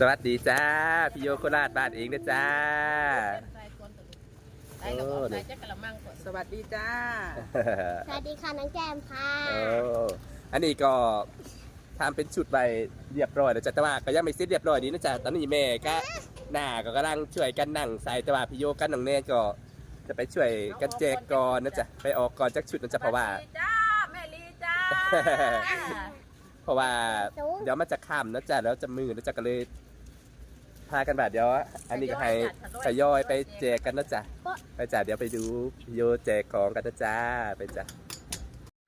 สวัสดีจ้าพี่โยโคราชบ้านเองนะจ้าได้กับใส่จักกระมังก่อนสวัสดีจ้า สวัสดีค่ะน้องแก้มค่ะโอ้อันนี้ก็ทำเป็นชุดใบเรียบร้อยแล้วจ้ะแต่ว่าก็ยังไม่เสร็จเรียบร้อยดีนะจ๊ะตอนนี้แม่ก็หน้าก็กำลังช่วยกันนั่งใส่แต่ว่าพี่โยกันน้องแน่ก็จะไปช่วยกันแจกก่อนนะจ๊ะไปออกก่อนจากชุดนะจ๊ะเพราะว่าสสดีจ้าแม่ลีจ้าเพราะว่าเดี๋ยวมันจะค่ำนะจ๊ะแล้วจะมือนะจ๊ะก็เลย พากันแบบเดี๋ยว อันนี้ก็ให้ทยอยไปแจกกันนะจ๊ะ ไปจ้ะเดี๋ยวไปดูพี่โยแจกของกันนะจ๊ะไปจ้ะ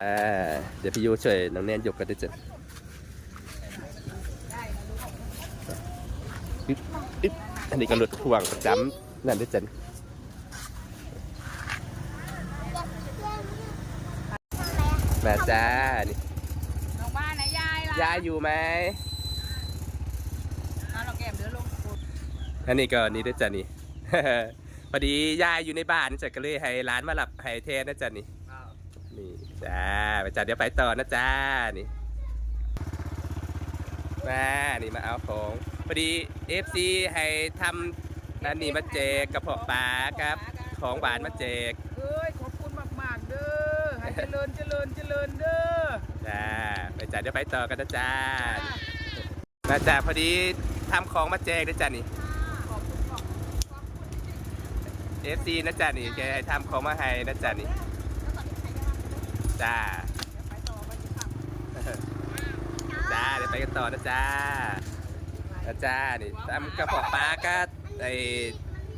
อ่าเดี๋ยวพี่โยช่วยน้องแนนยกกันด้วยจ้ะอึ๊บอึ๊บอันนี้ก็รถพ่วงประจำนั่นด้วยจ้ะมาจ้านี่น้องบ้านไหนยายล่ะยายอยู่ไหม เอาน้องแก้มเดี๋ยวลง อันนี้ก็นี่ด้วยจ้ะนี่ พอดียายอยู่ในบ้านจ้ะก็เลยให้ร้านมาหลับให้แทนนะจ๊ะนี่นี่จ้าไปจ้ะเดี๋ยวไปต่อนะจ้านี่มานี่มาเอาของพอดี FC ให้ทำนั่นนี่มาแจกกระเพาะปลาครับ ของหวานมาแจกเอ้ยขอบคุณมากๆเด้อให้เจริญเจริญเจริญเด้อจ้าไปจ้ะเดี๋ยวไปต่อกันนะจ้ามาจ้าพอดีทำของมาแจกนะจ้ะนี่ FC นะจ๊ะนี่แกให้ทำของมาให้นะจ๊ะนี่จ้าจ้าเดี๋ยวไปกันต่อนะจ้านะจ้านี่ทำกระเพาะปลาก็ไอ้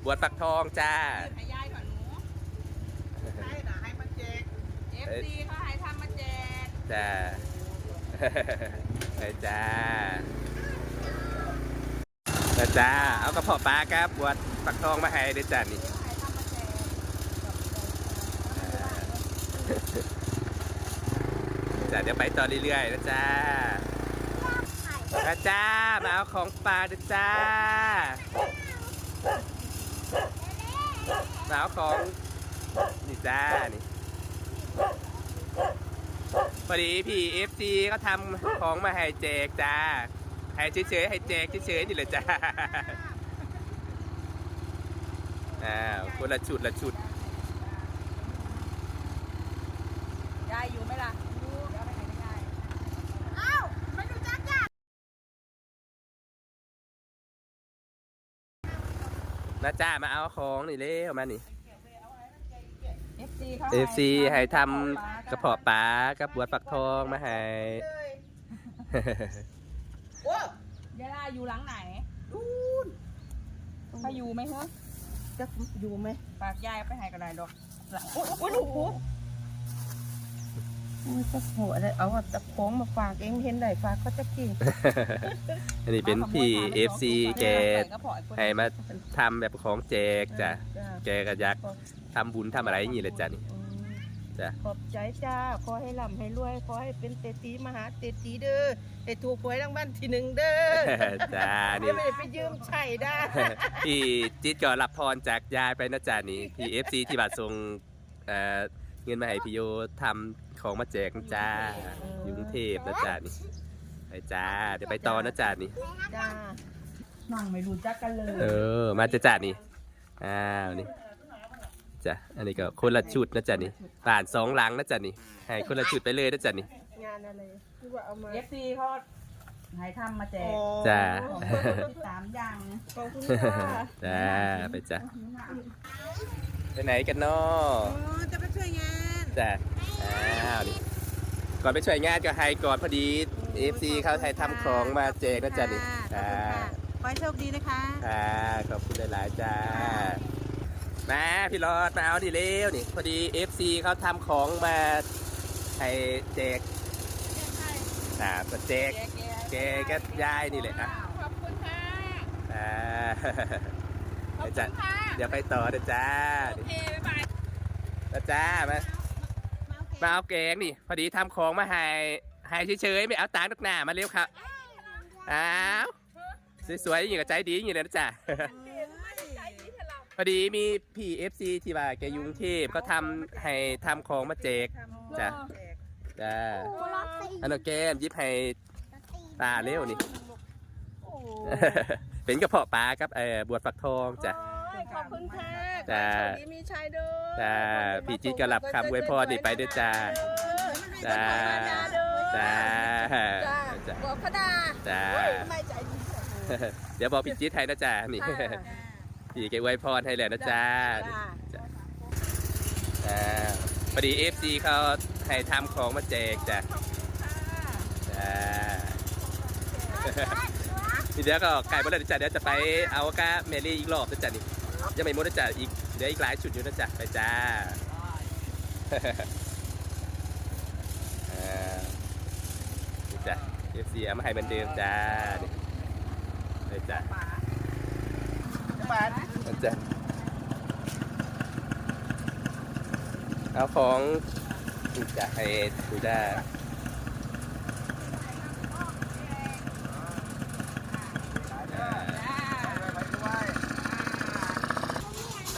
บวชปักทองจ้าให้ยายก่อนหนูให้นะให้มันแจกเอฟซีเขาให้ทำมาแจกจ้าไปจ้านะจ้าเอากระเพาะปลาครับบวชปักทองมาให้ด้วยจ้านี่ จ้าเดี๋ยวไปต่อเรื่อยๆนะจ้ามาจ้ามาเอาของฝาด้จ้ามาเอาของนี่จ้านี่พอดีพี่เอฟซีก็ทำของมาให้แจกจ้าให้เฉยๆให้แจกเฉยๆนี่เลยจ้าอ้าวคนละชุดละชุด ยายอยู่ไหมล่ะอยู่เดี๋ยวไปไหนยาย นะจ้ามาเอาของนี่เร็วมานี่เอฟซีเขาเอฟซีให้ทำกระเพาะปลากับบวชปักทองมาให้ โอ้ยายล่าอยู่หลังไหนเขาอยู่ไหมฮะจะอยู่ไหมฝากยายไปให้ก็ได้ดอกหลังโอ้โอ้ลูกหู โอ้ยจะโหอะไรเอาตะโค้งมาฝากเองเห็นได้ฝากก็จะกินอันนี้เป็นพี่เอฟซีแกกระเพาะไอ้คนให้มาทำแบบของแจกจ้ะจ้าแกก็อยากทำบุญทำอะไรอย่างนี้เลยจ้ะนี่อืมจ้ะขอบใจจ้าขอให้ร่ำให้รวยขอให้เป็นเศรษฐีมหาเศรษฐีเด้อให้ถูกหวยรางวัลที่หนึ่งเด้อจ้าเดี๋นี่ยวไม่ได้ไปยืมใช่ได้พี่จิ๊ดก็รับพรจากยายไปนะจ้ะนี่พี่เอฟซีที่บาทส่งเอ่อเงินมาให้พี่โยทำ ของมาแจกนะจ้าอยู่กรุงเทพนะจ้ะนี่ไปจ้า เดี๋ยวไปต่อนะจ้ะนี่ จ้านั่งไม่รู้จักกันเลยเออ มาจะจ้ะนี่ อ้าวนี่จ้ะอันนี้ก็คนละชุดนะจ้ะนี่ป่านสองหลังนะจ้ะนี่ ให้คนละชุดไปเลยนะจ้ะนี่ งานอะไรที่ว่าเอามา เอฟซีเขาให้ทำมาแจกจ้าของคนที่สามอย่างนะขอบคุณค่ะจ้าไปจ้ะไปไหนกันเนาะอ๋อจะไปช่วยงาน จ้ะอ้าวนี่ก่อนไปช่วยงานก็ให้ก่อนพอดี FC เขาให้ทำของมาแจกนะจ๊ะนี่จ้าขอให้โชคดีนะคะค่ะขอบคุณหลายๆจ้ามาพี่รอดมาเอาดิเร็วนี่พอดี FC เขาทำของมาให้แจกอ่ามาแจกแกก็ยายนี่แหละอะขอบคุณค่ะอ่าขอบเดี๋ยวคุจะณค่ะเดี๋ยวไปต่อนะจ้าโอเคบ๊ายบายนะจ้ามา มาเอาแกงนี่ พอดีทำของมาให้ให้เฉยๆไม่เอาตังค์นักหนามาเร็วครับอ้าวสวยๆอย่างกับใจดีอย่างนี้เลยนะจ๊ะพอดีมีพี่เอฟซีที่ว่าแกอยุงเทพก็ทำให้ทำของมาแจกจ้ะจ้าอันนั้นแกมยิบให้ตาเร็วนี่โอ้โหจเป็นกระเพาะปลาครับเออบวชฝักทองจ้ะโอ้ย ขอบคุณค่ะจ้าโชคดีมีชัยเด้อจ้าพี่จิ๊กก็รับคำอวยพรนี่ไปด้วยจ้าจ้า จ้า จ้าจ้า บอกพระดาจ้าโอ้ยไม่ใจดีเดี๋ยวบอกพี่จิ๊ดให้นะจ้านี่ค่ะพี่แกอวยพรให้เลยนะจ้าจ้าอ่าพอดีเอฟซีเขาให้ทำของมาแจกจ้ะจ้าทีเดียวก็ไก่บดเลยจ้ะเดี๋ยวจะไปเอากะเมลี่อีกรอบนะจ๊ะนี่ ยังไม่หมดนะจ๊ะอีกเดี๋ยวอีกหลายชุดอยู่นะจ๊ะไปจ้านี่จ้ะเอฟซีเอามาให้เหมือนเดิมจ้าไปจ้ะนะจ๊ะเอาของนี่จะให้ดูได้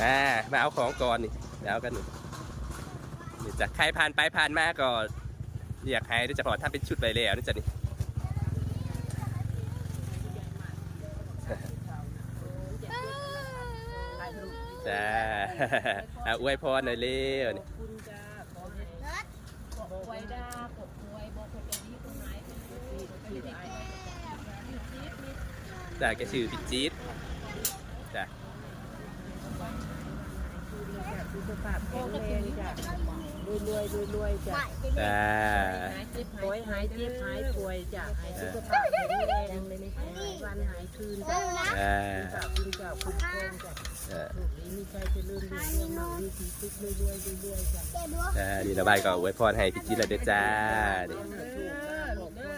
อ่ามาเอาของก่อนนี่เดี๋ยวเอากันนี่นี่จะใครผ่านไปผ่านมาก็เรียกให้ด้วยจะพอถ้าเป็นชุดไปแล้วนี่จะนี่จ้าเอาอวยพรหน่อยเร็วนี่จ้าขอให้บอกไว้ดาขอบควยบอกคนดีคนไหนเป็นผู้ดีเป็นดีไอ้จ้าแกชื่อพี่จี๊ดจ้า สุขภาพแข็งแรงจ้ะรวยรวยรวยรวยจ้ะจ้าหายเจ็บอให้หายเจ็บหายป่วยจ้ะหายสุขภาพแข็งแรงเลยนะหายวันหายคืนจ้ะจ้าขอบคุณจ้ะคุณคงจ้ะจ้าโชคดีมีใจจริญรุ่งเรืองมั่งมีสีสุขรวยรวยรวยรวยจ้ะจ้านี่ระบายก็อวยพรให้พี่จี๊ดเลยเด้อจ้านี่เด้อลูกเด้อ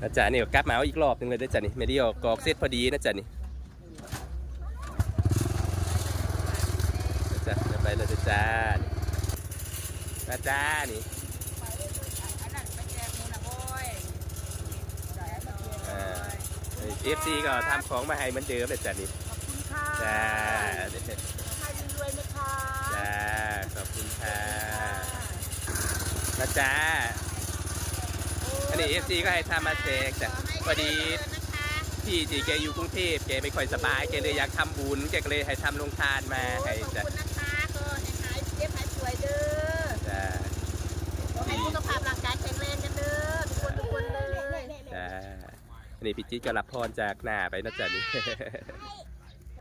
นะจ้านี่ก็กลับมาเอาอีกรอบหนึงเลยเด้อจ้านี่ไม่ได้ออกกอกเซตพอดีนะจ้านี่นะจ้าเดี๋ยวไปเลยเด้อจ้านี่ นะจ้านี่อันนั้นไปแจกมูนะบอยอ่าเอฟซีก็ทำของมาให้เหมือนเดิมเลยจ้านี่คุณค่ะจ้าให้รวยๆนะคะจ้าขอบคุณค่ะนะจ้าอันนี้เอฟซีก็ให้ทำมาแจกจ้ะพอดีพี่ที่แกอยู่กรุงเทพแกไม่ค่อยสบายแกเลยอยากทำบุญแกก็เลยให้ทำโรงทานมาให้ขอบจ้ะ คุณนะคะก็ให้หายเจ็บหายป่วยเด้อ จ้า ขอให้สุขภาพร่างกายแข็งแรงกันเด้อทุกคนทุกคนเลย จ้าอั นนี้พี่จิ๊ดก็รับพรจากหน้าไปนะจ๊ะนี่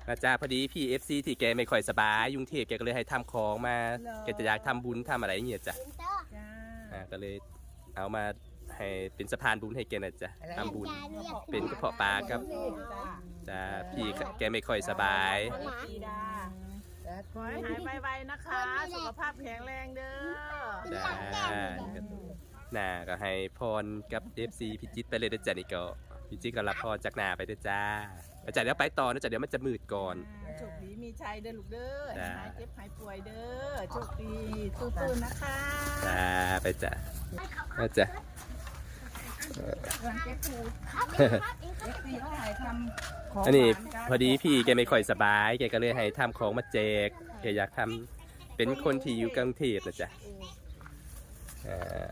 นะจ้าพอดีพี่เอฟซีที่แกไม่ค่อยสบายยุงเทพแกก็เลยให้ทำของมาแกจะอยากทำบุญทำอะไรอย่างเงี้ยจ้ะจ้าอ่าก็เลยเอามาให้เป็นสะพานบุญให้แกนะจ๊ะทำบุญ เป็นกระเพาะปลาครับ จ้าจ้าพี่แกไม่ค่อยสบาย ดีดาขอให้หายไวๆนะคะ สุขภาพแข็งแรงเด้อ จ้าหน้าก็ให้พรกับเอฟซีพิจิตรไปเลยนะจ๊ะนี่ก็ พิจิตรก็รับพรจากหน้าไปด้วยจ้าแล้วจ้ะเดี๋ยวไปต่อนะจ๊ะเดี๋ยวมันจะมืดก่อน โชคดีมีชัยเด้อลูกเด้อจ้า หายเจ็บหายป่วยเด้อโชคดีสู้ๆนะคะจ้าไปจ้ะนะจ๊ะปีเขาหายทำอันนี้พอดีพี่แกไม่ค่อยสบาย แกก็เลยให้ทำของมาแจกแกอยากทำเป็นคนที่อยู่กรุงเทพนะจ๊ะอ่า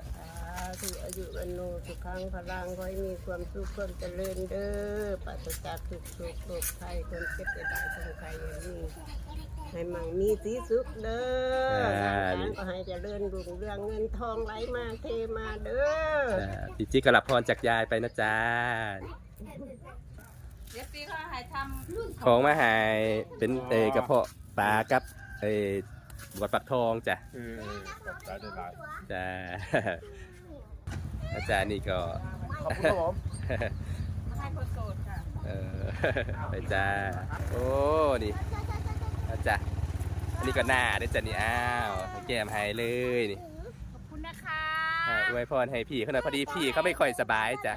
ถืออายุวันโนสุขังพลังขอให้มีความสุขความเจริญเด้อปราศจากทุกข์โศกโศกภัยคนเจ็บจะได้คนไข้อย่างนี้ให้มั่งมีสีสุขเด้อทางการก็ให้เจริญรุ่งเรืองเงินทองไหลมาเทมาเด้อจ้าพี่จิ๊กก็รับพรจากยายไปนะจ๊ะเดี๋ยวปีเขาหายทำของมาใหายเป็นเออกระเพาะปลากับเออบวดปักทองจ้ะคือหลายหลายจ้า อาจารย์นี่ก็ ขอบคุณครับผม ให้คนโสดค่ะ เออ ไปจ้า โอ้ นี่อาจารย์อันนี้ก็หน้าด้วยจ้ะนี่อ้าวแก้มให้เลยนี่ขอบคุณนะคะอ่าอวยพรให้พี่เขาหน่อยพอดีพี่เขาไม่ค่อยสบายจ้ะ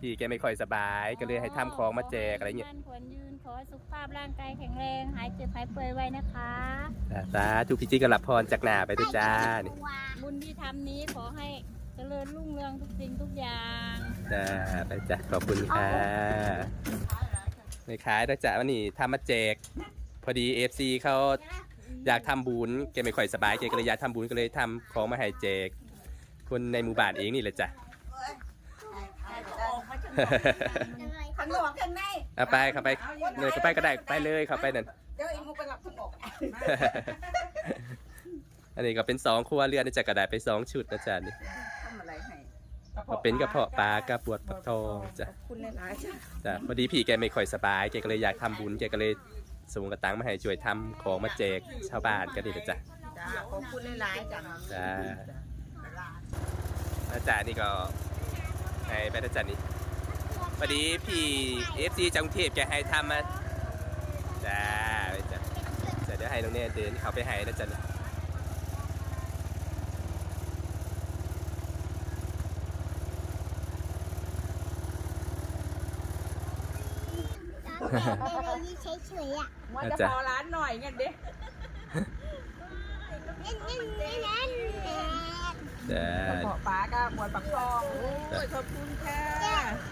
พี่แกไม่ค่อยสบายก็เลยให้ทำของมาแจกอะไรเงี้ยควรยืนขอให้สุขภาพร่างกายแข็งแรง หายเจ็บหายป่วยไวนะคะจ้าสาธุพี่จิ๊กก็รับพรจากหน้าไปด้วยจ้านี่ บุญที่ทำนี้ขอให้เจริญรุ่งเรืองทุกสิ่งทุกอย่างจ้าไปจ้ะขอบคุณค่ะไม่ขายแล้วจ้ะวันนี้ทำมาแจก พอดีเอฟซีเขาอยากทำบุญแกไม่ค่อยสบายแกก็เลยอยากทำบุญก็เลยทำของมาให้แจก คนในหมู่บ้านเองนี่แหละจ้ะออกมาจะข้างนอกข้างในเอาไปเข้าไปเลยเข้าไปก็ได้ไปเลยเข้าไปนั่นเดี๋ยวอีมุกไปรับข้างนอกอันนี้ก็เป็นสองครัวเรือนนี่จะกระดาษไปสองชุดนะจ๊ะนี่ทำอะไรให้ ก็เป็นกระเพาะปลากระปวดปักทองจ้ะขอบคุณหลายๆจ้ะจ้ะพอดีพี่แกไม่ค่อยสบายแกก็เลยอยากทำบุญแกก็เลยส่งกระตังมาให้ช่วยทำของมาแจกชาวบ้านกันนี่นะจ๊ะจ้าขอบคุณหลายๆจ้ะจ้าอาจารย์นี่ก็ให้ไปนะจ๊ะนี่พอดีพี่เอฟซีจังเทพแกให้ทำมาจ้าไปจ้ะจะเดี๋ยวให้น้องเนี่ยเดินเขาไปให้นะจ๊ะ นี่เฉยๆอะว่าจะพอร้านหน่อยเงี้ยเด้เล่นเล่นเล่นเล่นจ้ากปลาก็บวนปักทองโอ้ยขอบคุณค่ะ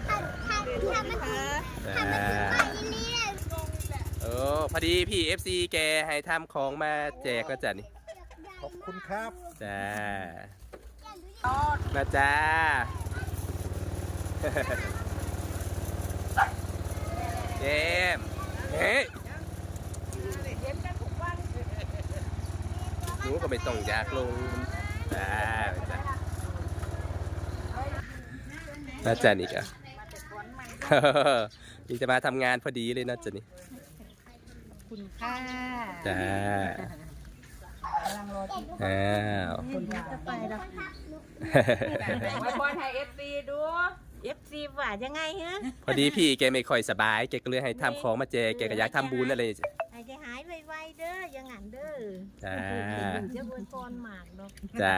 ทำทำทำมันถึงทำมันถึงบ้านนี่เลยโอ้พอดีพี่เอฟซีแกให้ทำของมาแจกนะจ๊ะนี่ขอบคุณครับจ้ามาจ้า เจมส์เฮ้ยหนูก็ไม่ต้องอยากลงจ้าจ้าน่าจะนี่กะนี่จะมาทำงานพอดีเลยนะจ๊ะนี่คุณค่ะจ้ากำลังรอที่อ้าวคุณจะไปแล้วไว้บอลให้เอฟซีดู เอฟซีว่ายังไงฮะ พอดีพี่แกไม่ค่อยสบายแกก็เลยให้ทำของมาแจกแกก็อยากทำบุญอะไรให้แกหายไวๆเด้ออยังงั้นเด้อจ้าเจ้าบนกรหมากดอกจ้า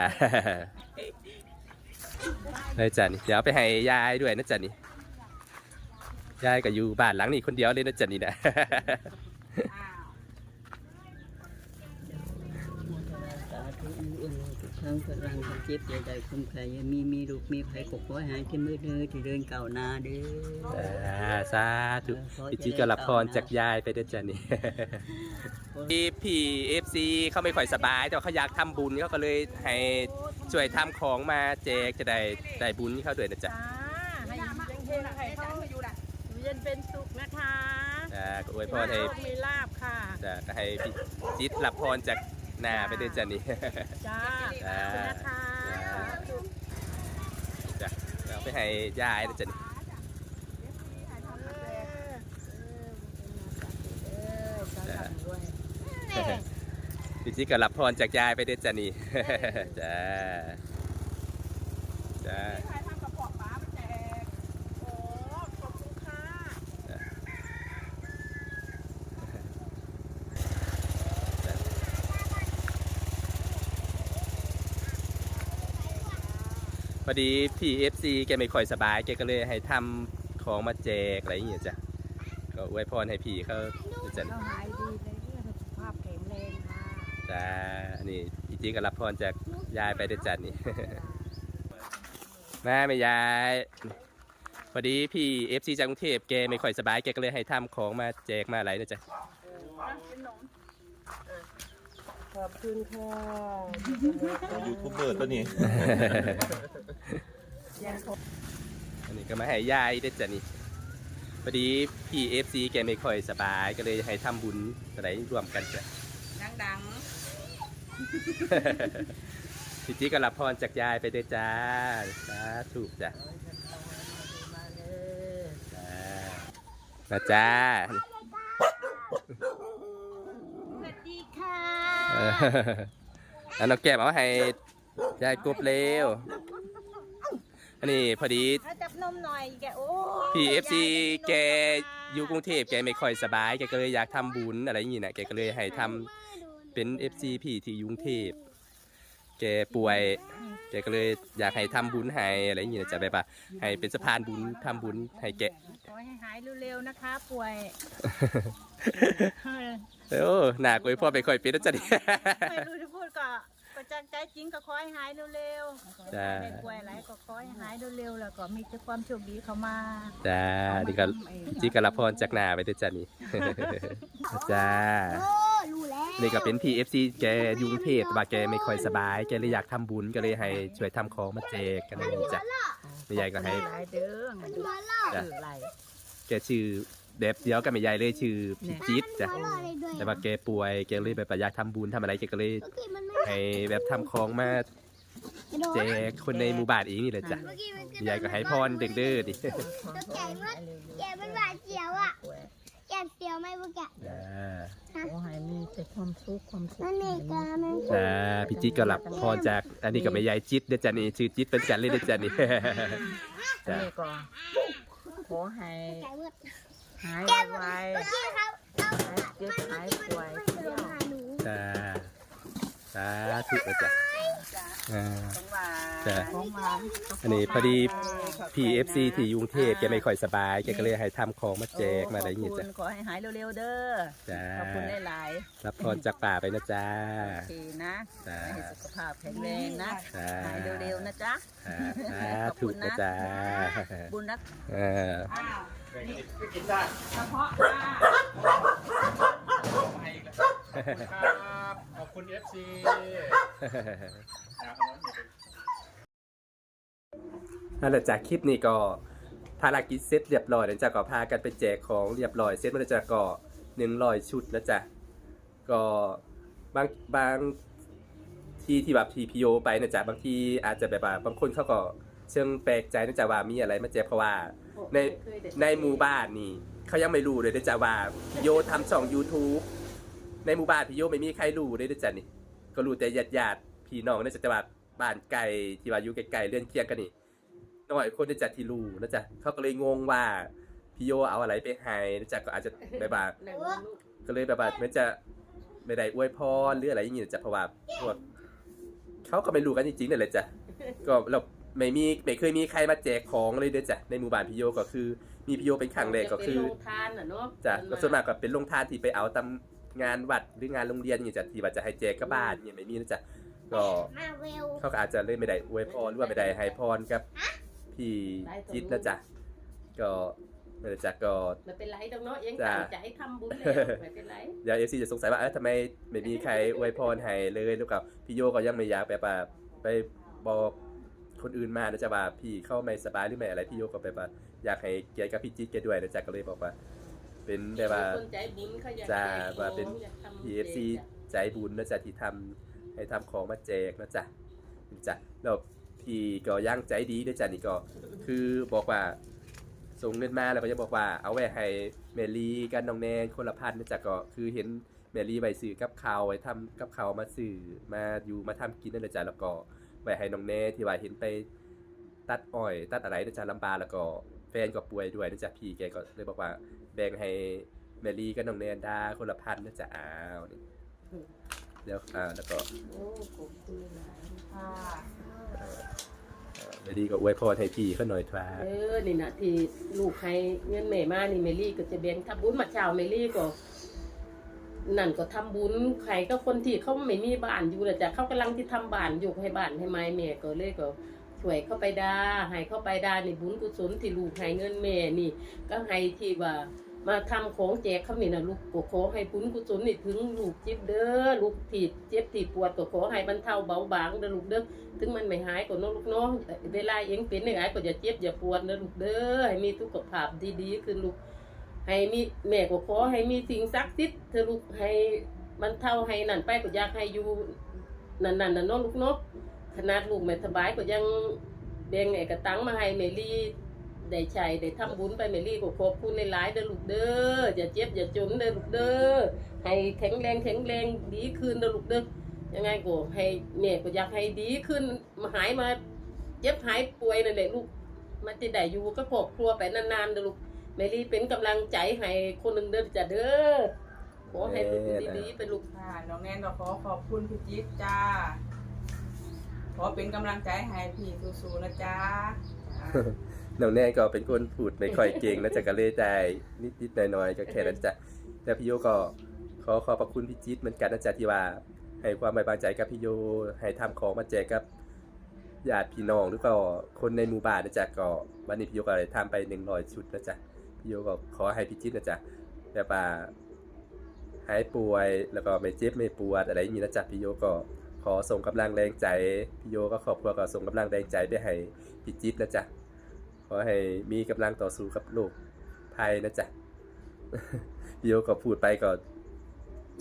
เลยจ้ะนี่เดี๋ยวเอาไปให้ยายด้วยนะจ๊ะนี่ยายก็อยู่บ้านหลังนี้คนเดียวเลยนะจ๊ะนี่นะสาธุมีอุ่น ทุกครั้งพลังความเจ็บใดๆคุ้มใครยังมีมีลูกมีภัยขบขอให้หายที่มือเด้อที่เดินเก่าวหนาเด้อจ้าสาธุพี่จีก็รับพรจากยายไปเด้วยจ้ะนี่พี่พีเอฟซีเขาไม่ค่อยสบาย แต่ว่าเขาอยากทำบุญเขาก็เลยให้ช่วยทำของมาแจกจะได้ได้บุญเขาด้วยนะจ๊ะจ้าให้ยู่เย็นๆให้เขาอยู่เย็นเป็นสุขนะคะจ้าก็อวยพรให้มีลาบค่ะจ้าก็ให้พี่จิตรับพรจาก หน้าไปด้วยจ้ะนี่จ้า ขอบคุณนะคะจ้ะเอาไปให้ยายนะจ๊ะนี่พี่จิ๊กก็รับพรจากยายไปด้วยจ้ะนี่ จ้า จ้าใครทำกระเพาะปลามาแจกโอ้ขอบคุณค่ะ พ อดีพี่เอฟซีแกไม่ค่อยสบายแกก็เลยให้ทำของมาแจกอะไรอย่างเงี้ยจ้ะก็อวยพรให้พี่เขาด้วยจ้ะนี่เราหายดีเลยเรื่องสุขภาพแข็งแรงค่ะจ้าอันนี้พี่จิ๊กก็รับพรจากยายไปด้วยจ้ะนี่ แม่ไม่ยายพอดีพี่เอฟซีจากกรุงเทพแกไม่ค่อยสบายแกก็เลยให้ทำของมาแจกมาอะไรนะจ๊ะ ขอบคุณค่ะยูทูบเบอร์ตัวนี้อันนี้ก็มาให้ยายด้วยจ้ะนี่พอดีพี่เอฟซีแกไม่ค่อยสบาย ก็เลยให้ทำบุญอะไรรวมกันจ้ะดังพี่จีก็รับพรจากยายไปด้วยจ้าสาธุจ้ะจ้ามาจ้า สวัสดีค่ะ เอออันน้องแก้มเอาให้ยายกบเร็วอันนี้พอดี เอาจับนมหน่อยแกโอ้พี่เอฟซีแกอยู่กรุงเทพแกไม่ค่อยสบายแกก็เลยอยากทำบุญอะไรอย่างงี้นะแกก็เลยให้ทำเป็นเอฟซีพี่ที่อยกรุงเทพแกป่วย แกก็เลยอยากให้ทำบุญให้อะไรอย่างงี้นะจะแบบว่าให้เป็นสะพานบุญทำบุญให้แก ขอให้หายเร็วๆนะคะ ป่วย โอ้หนักเลยพ่อไปค่อยเป็นนะจ๊ะนี่ไม่รู้จะพูดก็ก็จังใจจริงก็ขอให้หายเร็วๆจ้า ไม่ป่วยอะไรก็ขอให้หายเร็วๆแล้วก็มีแต่ความโชคดีเข้ามาจ้านี่ก็จีก็รับพรจากหนาไปด้วยจ้ะนี่ จ้าโอ้รู้แล้วนี่ก็เป็น PFC แกอยุงเทพแต่ว่าแกไม่ค่อยสบาย แกเลยอยากทำบุญก็เลยให้ช่วยทำของมาแจกกันนี่จ้ะแม่ยายก็ให้ หลายเด้อให้ดูจ้ะชื่ออะไรแกชื่อ แบบเดียวกับแม่ยายเลยชื่อพี่จิ๊ดจ้ะแต่ว่าแกป่วยแกเลยแบบอยากทำบุญทำอะไรแกก็เลยให้แบบทำของมาแจกคนในหมู่บ้านเองนี่แหละจ้ะแม่ยายก็ให้พรเด็กเด้อดิขอขอให้เร็วแกเป็นหวานเจียวอะๆป่วยแกเสียวไหมพวกแกจ้าขอให้มีแต่ความสุขความสุขนั่นเองกามันจ้าพี่จิ๊ดก็รับพรจากอันนี้ก็แม่ยายจิ๊ดเด้อจ้ะนี่ชื่อจิ๊ดเป็นกันเลยเด้อจ้ะนี่อันจ้ะนี้ก็ขอให้ไก่เวด หายไวเมื่อกี้เขาเอาๆหายเจ็บหายป่วยมันลงหาหนูจ้าสาธุนะจ้ะอ่าของหวานจ้ะของหวานอันนี้พอดี PFC ที่กรุงเทพแกไม่ค่อยสบายแกก็เลยให้ทำของมาแจกมาอะไรอย่างเงี้เงี้ยจ้ะขอให้หายเร็วๆเด้อจ้าขอบคุณหลายรับพรจากป่าไปนะจ้าๆโอเคนะจ้าให้สุขภาพแข็งแรงนะจ้าหายเร็วๆนะจ๊ะอ่าสาธุนะจ้าบุญรัก เออครับขอบคุณ FC นั่นแหละจากคลิปนี้ก็ภารกิจเสร็จเรียบร้อยแล้วจ้ะก็พากันไปแจกของเรียบร้อยเสร็จมันจะก็หนึ่งร้อยชุดนะจ๊ะก็บางบางที่ที่แบบทีพีโอไปนะจ๊ะบางทีอาจจะแบบว่าบางคนเขาก็ เชิงแปลกใจนะจ๊ะว่ามีอะไรมาแจกเพราะว่า ในในหมู่บ้านนี่เขายังไม่รู้เลยนะจ๊ะว่าพี่โยทำช่อง YouTube ในหมู่บ้านพี่โยไม่มีใครรู้เลยนะจ๊ะนี่ก็รู้แต่ญาติญาติๆพี่น้องนะจ๊ะแต่ว่าบ้านไกลที่ว่าอยู่ไกลๆเลื่อนเคียงกันนี่น้อยคนนะจ๊ะที่รู้นะจ๊ะเขาก็เลยงงว่าพี่โยเอาอะไรไปให้นะจ๊ะก็อาจจะแบบว่าก็เลยแบบว่าเหมันจะไม่ได้อวยพรหรืออะไรอย่างเงี้ยนะจ๊ะเพราะว่าพวกเขาก็ไม่รู้กันจริงๆนั่นแหละจ้ะก็เรา ไม่มีไม่เคยมีใครมาแจกของเลยเด้อจ้ะในหมู่บ้านพี่โยก็คือ มีพี่โยเป็นครั้งแรกก็คือเป็นโรงทานอะเนาะจ้ะก็ส่วนมากก็เป็นโรงทานที่ไปเอาตามงานวัดหรืองานโรงเรียนอย่างเงี้ยจ้ะที่ว่าจะให้แจกกับบ้านเนี่ยไม่มีนะจ๊ะก็มาเวลเขาก็อาจจะเลยไม่ได้อวยพรหรือว่าไม่ได้ให้พรกับ พี่จิตนะจ๊ะก็นั่นแหละจ๊ะก็ไม่เป็นไรดอกเนาะยังจ้ะตั้งใจทำบุญแล้วไม่เป็นไรเดี๋ยวเอฟซีจะสงสัยว่าเออทำไมไม่มีใครอวยพรให้เลยหรือเปล่าพี่โยก็ยังไม่อยากแบบว่าไปบอก คนอื่นมานะจ๊ะว่าพี่เข้าไม่สบายหรือไม่อะไรพี่โยก็แบบว่าอยากให้เกียรติกับพี่จิตแกด้วยนะจ๊ะก็เลยบอกว่า เป็นแบบว่าคนใจบุญเขาอยากจ้ะได้ของว่าเป็นอยากทำ PFC ใจบุญนะจ๊ะที่ทำให้ทำของมาแจกนะจ๊ะนะจ๊ะแล้วพี่ก็ย่างใจดีด้วยจ้ะนี่ก็คือบอกว่าส่งเงินมาแล้วก็จะบอกว่าเอาไว้ให้เมลี่กันน้องแนนคนละพันนะจ๊ะก็คือเห็นเมลี่ไว้ซื้อกับข้าวไว้ทำกับข้าวมาซื้อมาอยู่มาทำกินนั่นแหละจ้ะแล้วก็ ไว้ให้น้องแนนที่ว่าเห็นไปตัดอ้อย ตัดอะไรนะจ๊ะลำบากแล้วก็แฟนก็ป่วยด้วยนะจ๊ะพี่แกก็เลยบอกว่าแบ่งให้แมรี่กับน้องแนนดาคนละพันนะจ๊ะอ้าวนี่เดี๋ยวอ่าแล้วก็โอ้ขอบคุณหลายค่ะแมรี่ก็อวยพรให้พี่เขาหน่อยทว่าเออนี่นะที่ลูกให้เงินแม่มานี่เมลี่ก็จะแบ่งทำบุญมาเช้าเมลี่ก็ นั่นก็ทำบุญใครก็คนที่เขาไม่มีบ้านอยู่แหละจ้ะเขากำลังที่ทำบ้านอยู่ให้บ้านให้ไม้แม่ก็เลยก็ช่วยเข้าไปด้ให้เข้าไปได้นี่บุญกุศลที่ลูกให้เงินแม่นี่ ก็ให้ที่ว่ามาทำของแจกเขานี่นะลูกก็ขอให้บุญกุศลนี่ถึงลูกจิบเด้อลูกที่เจ็บที่ปวดก็ขอให้บรรเทาเบาบางเด้อลูกเด้อถึงมันไม่หายก็น้องลูกน้องเวลาเองเป็นเนี่ยหายก็อย่าเจ็บอย่าปวดนะลูกเด้อให้มีสุกขภาพดีๆขึ้นลูก ให้มีแม่ก็ขอให้มีสิ่งศักดิ์สิทธิ์เธอลูกให้มันเท่าให้นั่นไปก็อยากให้อยู่นั่นนั่นน่ะเน้องลูกนาะขนาดลูกไม่สบายก็ยังแบ่งไอ้กระตังมาให้เมลี่ได้ใช้ได้ทำบุญไปเมลี่ก็ขอบคุณในหลายเด้อลูกเด้ออย่าเจ็บอย่าจนเด้อลูกเด้อให้แข็งแรงแข็งแรงดีขึ้นเด้อลูกเด้อยังไงก็ให้แม่ก็อยากให้ดีขึ้นมาหายมาเจ็บหายป่วยนั่นแหละลูกมันจะได้อยู่กับครอบครัวไปนานๆเด้อลูก มลี่เป็นกำลังใจให้คนหนึ่งเด้อจ้ะเด้อขอให้ลูกดีๆเป็นลูกค่ะน้องแนนก็ขอขอบคุณพี่จิ๊บจ้า ขอเป็นกำลังใจให้พี่สู้ๆนะจ๊ะจ้าน้องแนนก็เป็นคนพูดไม่ค่อยเก่งนะจ๊ะก็เลยได้นิดๆหน่อยๆก็แค่นั้นจ้ะแต่พี่โยก็ขอขอบพระคุณพี่จิ๊ดเหมือนกันนะจ๊ะที่ว่าให้ความไว้วางใจกับพี่โยให้ทำของมาแจกกับญาติพี่น้องหรือก็คนในหมู่บ้านนะจ๊ะก็วันนี้พี่โยก็เลยทำไปหนึ่งร้อยชุดนะจ๊ะพี่ โยก็ขอให้พี่จิ๊ดนะจ๊ะแบบว่าใายป่วยแล้วก็ไม่เจ็บไม่ปวดอะไรอย่างนี้นะจ๊ะพี่โยก็ขอส่งกำลังแรงใจพี่โยก็ขอบครัวก็ส่งกำลังแรงใจไปให้พี่จิ๊บนะจ๊ะขอให้มีกำลังต่อสู้กับโรคภัยนะจ๊ะพี่โยก็พูดไปก็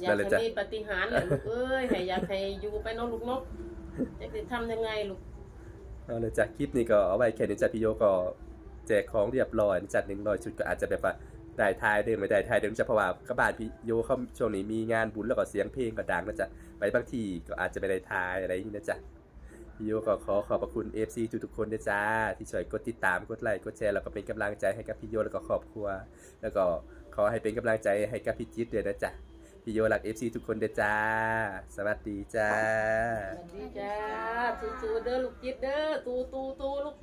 อยากนั่นแหละให้จ้ะมีปาฏิหารย์แหละลูกเอ้ยให้อยากให้อยู่ไปเน้องลูกเนกจะจะทำยังไงลูกเอาเลยจ้ะคลิปนี้ก็เอาไว้แค่นี้จ้ะพี่โยก็แจกของเรียบร้อยจัดหนึ่งร้อยชุดก็อาจจะแบบว่าได้ทายเดิมไม่ได้ทายเดิมจะเพราะว่ากระบาดพี่โยเขาช่วงนี้มีงานบุญแล้วก็เสียงเพลงก็ดังนะจ๊ะไปบางทีก็อาจจะไม่ได้ทายอะไรอย่างนี้นะจ๊ะพี่โยก็ขอขอบพระคุณ FC ทุกๆคนด้วยจ้า ที่ช่วยกดติดตามกดไลค์กดแชร์แล้วก็เป็นกำลังใจให้กับพี่โยแล้วก็ครอบครัว แล้วก็ขอให้เป็นกำลังใจให้กับพี่จิ๊ดด้วยนะจ๊ะพี่โยรัก FC ทุกคนด้วยจ้า สวัสดีจ้าสวัสดีจ้าสู้ๆเด้อลูกจิตเด้อตูตูตูลูก